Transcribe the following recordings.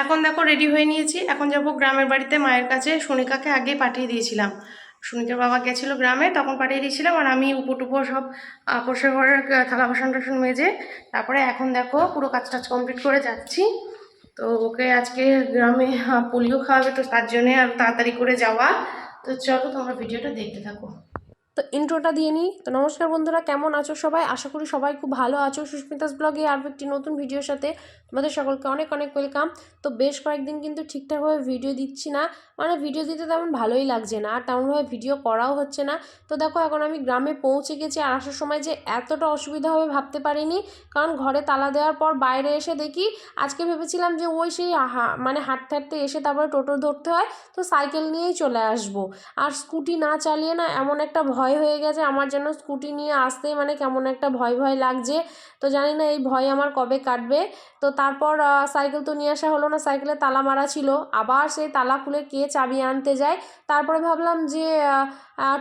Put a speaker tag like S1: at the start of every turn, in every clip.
S1: এখন দেখো রেডি হয়ে নিয়েছি। এখন যাব গ্রামের বাড়িতে মায়ের কাছে। সোনিকাকে আগেই পাঠিয়ে দিয়েছিলাম। সোনিকার বাবা গেছিল গ্রামে, তখন পাঠিয়ে দিয়েছিলাম আর আমি উপর টুপো সব পরিষ্কার ঘরের থালা বাসন টাসন মেজে তারপরে এখন দেখো পুরো কাজ টাজ কমপ্লিট করে যাচ্ছি। তো ওকে আজকে গ্রামে পোলিও খাওয়াবে তো তার জন্যে আর তাড়াতাড়ি করে যাওয়া। তো চলো তোমরা ভিডিওটা দেখতে থাকো।
S2: তো ইন্ট্রোটা দিয়ে নিই। তো নমস্কার বন্ধুরা, কেমন আছো সবাই? আশা করি সবাই খুব ভালো আছো। সুস্মিতাস ব্লগে আর একটি নতুন ভিডিওর সাথে তোমাদের সকলকে অনেক অনেক ওয়েলকাম। তো বেশ কয়েকদিন কিন্তু ঠিকঠাকভাবে ভিডিও দিচ্ছি না। মানে ভিডিও দিতে তেমন ভালোই লাগছে না, আর তেমনভাবে ভিডিও করাও হচ্ছে না। তো দেখো, এখন আমি গ্রামে পৌঁছে গেছি আর আসার সময় যে এতটা অসুবিধা হবে ভাবতে পারিনি। কারণ ঘরে তালা দেওয়ার পর বাইরে এসে দেখি, আজকে ভেবেছিলাম যে ওই সেই মানে হাঁটতে হাঁটতে এসে তারপরে টোটো ধরতে হয়, তো সাইকেল নিয়েই চলে আসব। আর স্কুটি না চালিয়ে না এমন একটা ভয় হয়ে গেছে। আমার যেন স্কুটি নিয়ে আসতেই মানে কেমন একটা ভয় ভয় লাগছে। তো জানি না এই ভয় আমার কবে কাটবে। তো তারপর সাইকেল তো নিয়ে আসা হলো না সাইকেলে তালা মারা ছিল। আবার সেই তালা খুলে কে চাবি আনতে যায়? তারপরে ভাবলাম যে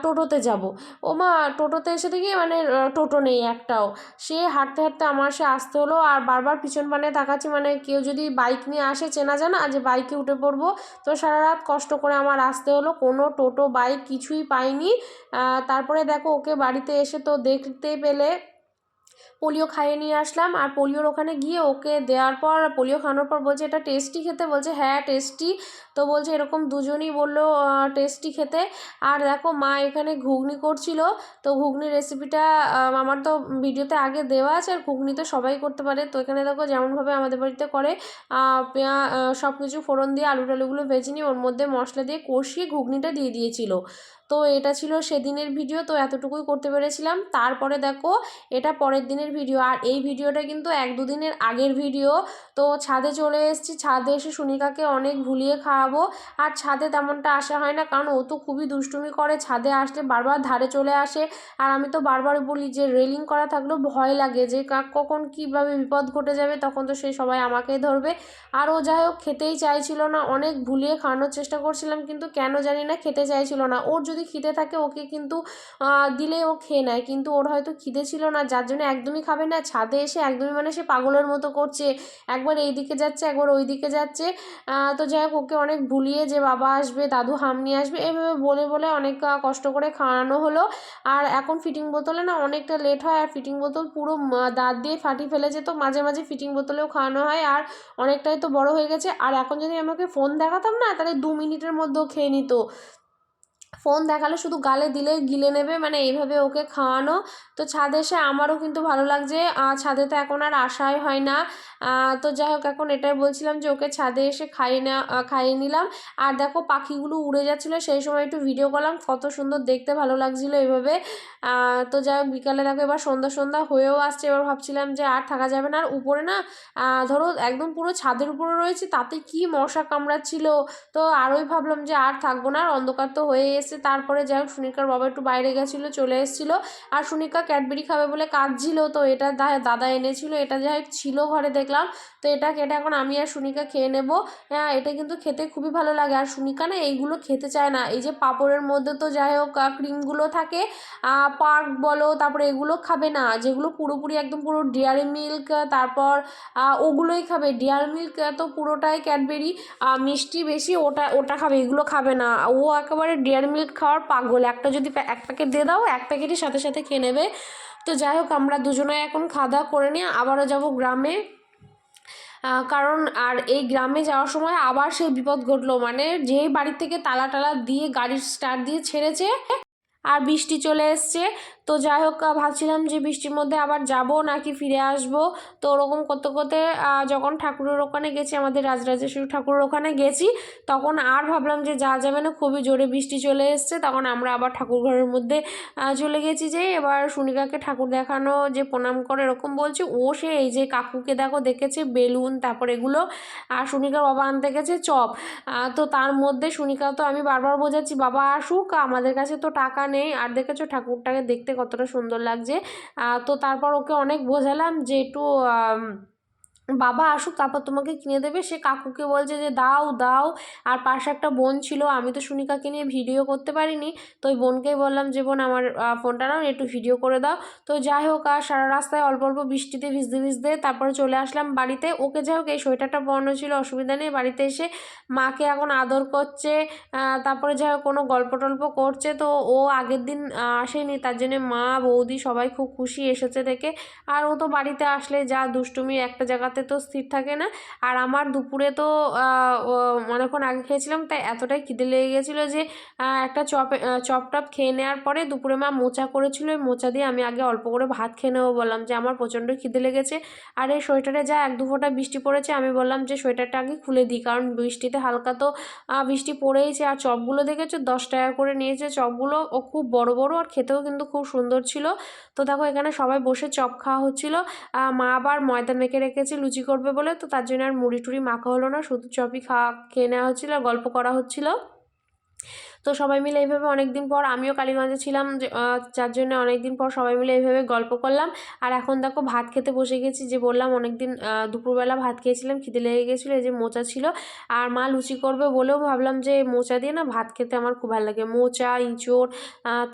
S2: টোটোতে যাব। ও মা টোটোতে এসে দেখি মানে টোটো নেই একটাও। সে হাঁটতে হাঁটতে আমার সে আসতে হলো। আর বারবার পিছন পানে তাকাচ্ছি মানে কেউ যদি বাইক নিয়ে আসে চেনা জানা যে বাইকে উঠে পড়ব। তো সারা রাত কষ্ট করে আমার আসতে হলো। কোনো টোটো বাইক কিছুই পাইনি। আহ, তারপরে দেখো ওকে বাড়িতে এসে তো দেখতে পেলে পোলিও খাইয়ে নিয়ে আসলাম। আর পোলিওর ওখানে গিয়ে ওকে দেওয়ার পর, পোলিও খাওয়ানোর পর বলছে, এটা টেস্টি খেতে? বলছে হ্যাঁ টেস্টি তো বলছে এরকম দুজনই বলল টেস্টি খেতে। আর দেখো মা এখানে ঘুগনি করছিল, তো ঘুগনির রেসিপিটা আমার তো ভিডিওতে আগে দেওয়া আছে, আর ঘুগনি তো সবাই করতে পারে। তো এখানে দেখো যেমনভাবে আমাদের বাড়িতে করে পেঁয়া সব কিছু ফোড়ন দিয়ে আলু টালুগুলো ভেজে নিয়ে ওর মধ্যে মশলা দিয়ে কষিয়ে ঘুগনিটা দিয়ে দিয়েছিল। তো এটা ছিল সেদিনের ভিডিও, তো এতটুকুই করতে পেরেছিলাম। তারপরে দেখো, এটা পরের দিনের ভিডিও। আর এই ভিডিওটা কিন্তু এক দুদিনের আগের ভিডিও। তো ছাদে চলে এসেছি, ছাদে এসে সুনিকাকে অনেক ভুলিয়ে খাওয়াবো আর ছাদে তেমনটা আসা হয় না, কারণ ও তো খুবই দুষ্টুমি করে। ছাদে আসলে বারবার ধারে চলে আসে। আর আমি তো বারবার বলি যে রেলিং করা থাকলেও ভয় লাগে যে কাক কখন কীভাবে বিপদ ঘটে যাবে, তখন তো সেই সবাই আমাকেই ধরবে। আর ও যাই হোক, খেতেই চাইছিল না, অনেক ভুলিয়ে খাওয়ানোর চেষ্টা করছিলাম, কিন্তু কেন জানি না খেতে চাইছিল না। ওর যদি খিদে থাকে, ওকে কিন্তু দিলে ও খেয়ে নেয়, কিন্তু ওর হয়তো খিদে ছিল না, যার জন্য একদমই খাবে না। ছাদে এসে একদমই মানে সে পাগলের মতো করছে। একবার এই দিকে যাচ্ছে, একবার ওই দিকে যাচ্ছে তো যাই হোক, ওকে অনেক ভুলিয়ে যে বাবা আসবে, দাদু হাম নিয়ে আসবে, এভাবে বলে বলে অনেক কষ্ট করে খাওয়ানো হলো। আর এখন ফিটিং বোতলে না অনেকটা লেট হয়, আর ফিটিং বোতল পুরো দাঁত দিয়ে ফাটি ফেলে যেত মাঝে মাঝে ফিটিং বোতলেও খাওয়ানো হয়, আর অনেকটাই তো বড় হয়ে গেছে। আর এখন যদি আমাকে ফোন দেখাতাম না, তাহলে দু মিনিটের মধ্যেও খেয়ে নিত। ফোন দেখালে, শুধু গালে দিলে গিলে নেবে মানে এইভাবে ওকে খাওয়ানো। তো ছাদে এসে আমারও কিন্তু ভালো লাগছে। ছাদে তো এখন আর আসাই হয় না। তো যাই হোক, এখন এটাই বলছিলাম যে ওকে ছাদে এসে খাইয়ে না খাইয়ে নিলাম। আর দেখো, পাখিগুলো উড়ে যাচ্ছিল, সেই সময় একটু ভিডিও করলাম, কত সুন্দর দেখতে ভালো লাগছিল এইভাবে তো যাই হোক, বিকালে দেখো এবার সন্ধ্যা সন্ধ্যা হয়েও আসছে, এবার ভাবছিলাম যে আর থাকা যাবে না, আর উপরে না ধরো একদম পুরো ছাদের উপরে রয়েছে, তাতে কি মশা কামড়াচ্ছিল। তো আরোই ভাবলাম যে আর থাকব না, আর অন্ধকার তো হয়ে এসে তারপরে যাই হোক, সুনিকার বাবা একটু বাইরে গেছিল, চলে এসেছিল। আর সুনিকা ক্যাডবেরি খাবে বলে কাঁদছিল। তো এটা দাদা এনেছিল, এটা যাই হোক ছিল ঘরে দেখলাম। তো এটা কেটে এখন আমি আর সুনিকা খেয়ে নেব। হ্যাঁ এটা কিন্তু খেতে খুবই ভালো লাগে। আর সুনিকা না এইগুলো খেতে চায় না। এই যে পাপড়ের মধ্যে তো যাই হোক ক্রিমগুলো থাকে পার্ক বলো, তারপরে এগুলো খাবে না। যেগুলো পুরোপুরি একদম পুরো ডেয়ারি মিল্ক, তারপর ওগুলোই খাবে। ডেয়ার মিল্ক তো পুরোটাই ক্যাডবেরি মিষ্টি বেশি, ওটা ওটা খাবে, এগুলো খাবে না। ও একেবারে ডেয়ারি মিল্ক খাওয়ার পাগল। একটা যদি এক প্যাকেট দিয়ে দাও, এক প্যাকেটই সাথে সাথে খেয়ে নেবে। তো যাই হোক, আমরা দুজনে এখন খাওয়া দাওয়া করে নিয়ে আবারও যাব গ্রামে। কারণ আর এই গ্রামে যাওয়ার সময় আবার সেই বিপদ ঘটলো। মানে যেই বাড়ির থেকে তালা টালা দিয়ে গাড়ির স্টার্ট দিয়ে ছেড়েছে, আর বৃষ্টি চলে এসছে। তো যাই হোক ভাবছিলাম যে বৃষ্টির মধ্যে আবার যাব নাকি ফিরে আসব। তো ওরকম করতে করতে যখন ঠাকুরের ওখানে গেছি, আমাদের রাজরাজেশ্বরী ঠাকুরের ওখানে গেছি, তখন আর ভাবলাম যে যা যাবে না, খুবই জোরে বৃষ্টি চলে এসছে। তখন আমরা আবার ঠাকুর ঘরের মধ্যে চলে গেছি যে এবার সুনিকাকে ঠাকুর দেখানো যে প্রণাম করে এরকম বলছে, ও সে এই যে কাকুকে দেখো দেখেছে, বেলুন, তারপর এগুলো, আর সুনিকার বাবা আনতে গেছে চপ। তো তার মধ্যে সুনিকা তো আমি বারবার বোঝাচ্ছি, বাবা আসুক, আমাদের কাছে তো টাকা নেই, আর দেখেছ ঠাকুরটাকে দেখতে কতটা সুন্দর লাগছে। তো তারপর ওকে অনেক বোঝালাম যে একটু বাবা আসুক, তারপর তোমাকে কিনে দেবে। সে কাকুকে বলছে যে, দাও দাও। আর পাশে একটা বোন ছিল, আমি তো সুনিকাকে নিয়ে ভিডিও করতে পারিনি। তো ওই বোনকেই বললাম যে, বোন, আমার ফোনটা নাও, একটু ভিডিও করে দাও। তো যাই হোক, আর সারা রাস্তায় অল্প অল্প বৃষ্টিতে ভিজতে ভিজতে তারপরে চলে আসলাম বাড়িতে। ওকে যাই হোক, এই সোয়েটারটা পরানো ছিল, অসুবিধা নেই। বাড়িতে এসে মাকে এখন আদর করছে তারপরে যাই হোক, কোনো গল্প টল্প করছে। তো ও আগের দিন আসেনি, তার জন্য মা, বৌদি সবাই খুব খুশি এসেছে দেখে। আর ও তো বাড়িতে আসলে যা দুষ্টুমি একটা জায়গাতে তো স্থির থাকে না। আর আমার দুপুরে তো অনেকক্ষণ আগে খেয়েছিলাম, তাই এতটাই খিদে লেগে গেছিল যে একটা চপ চপ টপ খেয়ে নেওয়ার পরে দুপুরে মা মোচা করেছিল। ওই মোচা দিয়ে আমি আগে অল্প করে ভাত খেয়ে নেব বললাম যে, আমার প্রচণ্ড খিদে লেগেছে। আর এই সোয়েটারে যা এক দু ফোঁটা বৃষ্টি পড়েছে, আমি বললাম যে, সোয়েটারটা আগে খুলে দিই, কারণ বৃষ্টিতে হালকা তো বৃষ্টি পড়েইছে। আর চপগুলো দেখেছ? দশ টাকা করে নিয়েছে চপগুলো। ও খুব বড় বড় আর খেতেও কিন্তু খুব সুন্দর ছিল। তো দেখো, এখানে সবাই বসে চপ খাওয়া হচ্ছিল। মা আবার ময়দা মেখে রেখেছে লুচি করবে বলে, তো তার জন্য আর মুড়ি টুড়ি মাখা হলো না, শুধু চপই খাওয়া খেয়ে নেওয়া হচ্ছিল আর গল্প করা হচ্ছিল। তো সবাই মিলে এইভাবে অনেক দিন পর আমিও কালীগঞ্জে ছিলাম যার জন্য অনেক দিন পর সবাই মিলে এইভাবে গল্প করলাম। আর এখন দেখো ভাত খেতে বসে গেছি যে, বললাম অনেক দিন দুপুরবেলা ভাত খেয়েছিলাম, খিদে লেগে গেছিল, এই যে মোচা ছিল। আর মা লুচি করবে বলেও ভাবলাম যে, মোচা দিয়ে না ভাত খেতে আমার খুব ভালো লাগে। মোচা, ইঁচড়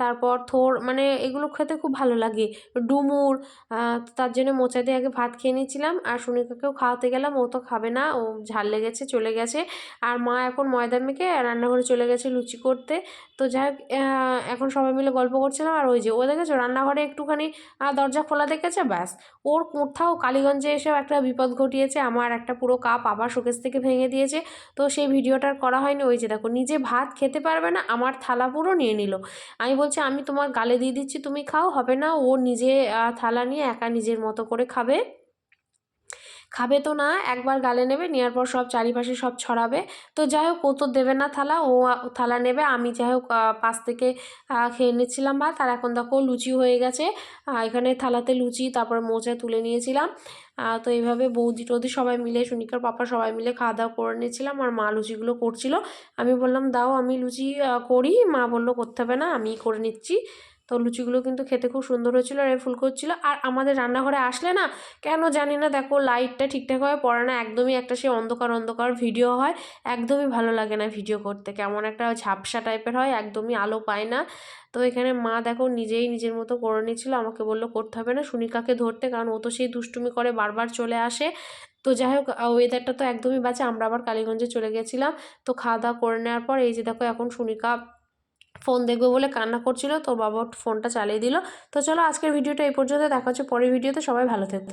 S2: তারপর থোর মানে এগুলো খেতে খুব ভালো লাগে। ডুমুর তার জন্য মোচা দিয়ে আগে ভাত খেয়ে নিয়েছিলাম। আর সুনিকাকেও খাওয়াতে গেলাম, ও তো খাবে না, ও ঝাল লেগেছে, চলে গেছে। আর মা এখন ময়দা মেখে রান্নাঘরে চলে গেছে লুচি করতে। তো যাই হোক এখন সবাই মিলে গল্প করছিলাম আর ওই যে, ও দেখেছ? রান্নাঘরে একটুখানি দরজা খোলা দেখেছে? ব্যাস। ওর কোথাও কালীগঞ্জে এসেও একটা বিপদ ঘটিয়েছে। আমার একটা পুরো কাপ আবার শোকেস থেকে ভেঙে দিয়েছে। তো সেই ভিডিওটার করা হয়নি। ওই যে দেখো, নিজে ভাত খেতে পারবে না, আমার থালা পুরো নিয়ে নিল। আমি বলছি, আমি তোমার গালে দিয়ে দিচ্ছি, তুমি খাও, হবে না? ও নিজে থালা নিয়ে একা নিজের মতো করে খাবে। খাবে তো না, একবার গালে নেবে নেওয়ার পর সব চারিপাশে সব ছড়াবে। তো যাই হোক ও তো দেবে না থালা, ও থালা নেবে। আমি যাই হোক পাশ থেকে খেয়ে নিচ্ছিলাম ভাত। আর এখন দেখো, লুচি হয়ে গেছে। এখানে থালাতে লুচি, তারপর মোচা তুলে নিয়েছিলাম। তো এইভাবে বৌদি টৌদি সবাই মিলে, সুনিকার পাপা সবাই মিলে খাওয়া দাওয়া করে নিয়েছিলাম। আর মা লুচিগুলো করছিল। আমি বললাম, দাও, আমি লুচি করি। মা বলল, করতে হবে না আমি করে নিচ্ছি। তো লুচিগুলো কিন্তু খেতে খুব সুন্দর হয়েছিল আর ফুল করছিল আর আমাদের রান্নাঘরে আসলে না, কেন জানি না, দেখো লাইটটা ঠিকঠাকভাবে পড়ে না, একদমই একটা সে অন্ধকার অন্ধকার ভিডিও হয়, একদমই ভালো লাগে না ভিডিও করতে। কেমন একটা ঝাপসা টাইপের হয়, একদমই আলো পায় না। তো এখানে মা দেখো নিজেই নিজের মতো করে নিয়েছিল, আমাকে বলল করতে হবে না, সুনিকাকে ধরতে, কারণ ও তো সেই দুষ্টুমি করে বারবার চলে আসে। তো যাই হোক ওয়েদারটা তো একদমই বাজে, আমরা আবার কালীগঞ্জে চলে গেছিলাম। তো খাওয়া দাওয়া করে নেওয়ার পর এই যে দেখো এখন সুনিকা ফোন দেখবে বলে কান্না করছিল। তোর বাবা ফোনটা চালিয়ে দিল। তো চলো আজকের ভিডিওটা এই পর্যন্ত। দেখা হচ্ছে পরের ভিডিওতে। সবাই ভালো থেকো।